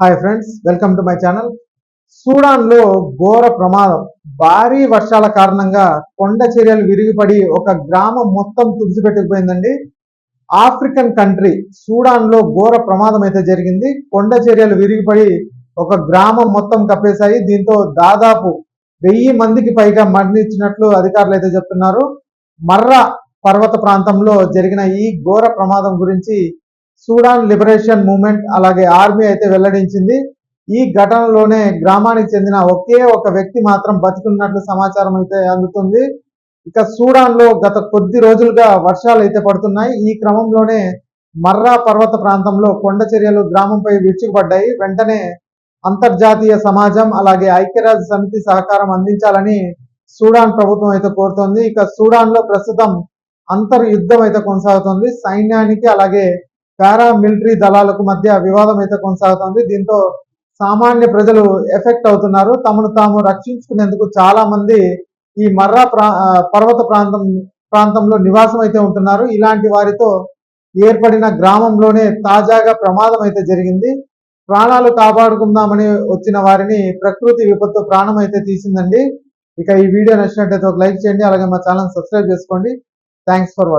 Hi friends welcome to my channel సూడాన్లో ఘోర ప్రమాదం. భారీ వర్షాల కారణంగా కొండ చర్యలు విరిగిపడి ఒక గ్రామం మొత్తం తుడిచిపెట్టుకుపోయిందండి ఆఫ్రికన్ కంట్రీ సూడాన్లో ఘోర ప్రమాదం అయితే జరిగింది. కొండ చర్యలు విరిగిపడి ఒక గ్రామం మొత్తం కప్పేశాయి. దీంతో దాదాపు వెయ్యి మందికి పైగా మరణించినట్లు అధికారులు అయితే చెప్తున్నారు. మర్రా పర్వత ప్రాంతంలో జరిగిన ఈ ఘోర ప్రమాదం గురించి సూడాన్ లిబరేషన్ మూమెంట్ అలాగే ఆర్మీ అయితే వెల్లడించింది. ఈ ఘటనలోనే గ్రామానికి చెందిన ఒకే ఒక వ్యక్తి మాత్రం బతికున్నట్లు సమాచారం అయితే అందుతుంది. ఇక సూడాన్లో గత కొద్ది రోజులుగా వర్షాలు అయితే పడుతున్నాయి. ఈ క్రమంలోనే మర్రా పర్వత ప్రాంతంలో కొండ చర్యలు గ్రామంపై విరుచుకుపడ్డాయి. వెంటనే అంతర్జాతీయ సమాజం అలాగే ఐక్యరాజ్య సమితి సహకారం అందించాలని సూడాన్ ప్రభుత్వం అయితే కోరుతోంది. ఇక సూడాన్లో ప్రస్తుతం అంతర్యుద్ధం అయితే కొనసాగుతుంది. సైన్యానికి అలాగే పారా మిలిటరీ దళాలకు మధ్య వివాదం అయితే కొనసాగుతుంది. దీంతో సామాన్య ప్రజలు ఎఫెక్ట్ అవుతున్నారు. తమను తాము రక్షించుకునేందుకు చాలా మంది ఈ మర్రా ప్రా పర్వత ప్రాంతం ప్రాంతంలో నివాసం అయితే ఉంటున్నారు. ఇలాంటి వారితో ఏర్పడిన గ్రామంలోనే తాజాగా ప్రమాదం అయితే జరిగింది. ప్రాణాలు కాపాడుకుందామని వచ్చిన వారిని ప్రకృతి విపత్తు ప్రాణం అయితే తీసిందండి. ఇక ఈ వీడియో నచ్చినట్టయితే ఒక లైక్ చేయండి. అలాగే మా ఛానల్ సబ్స్క్రైబ్ చేసుకోండి. Thanks for watching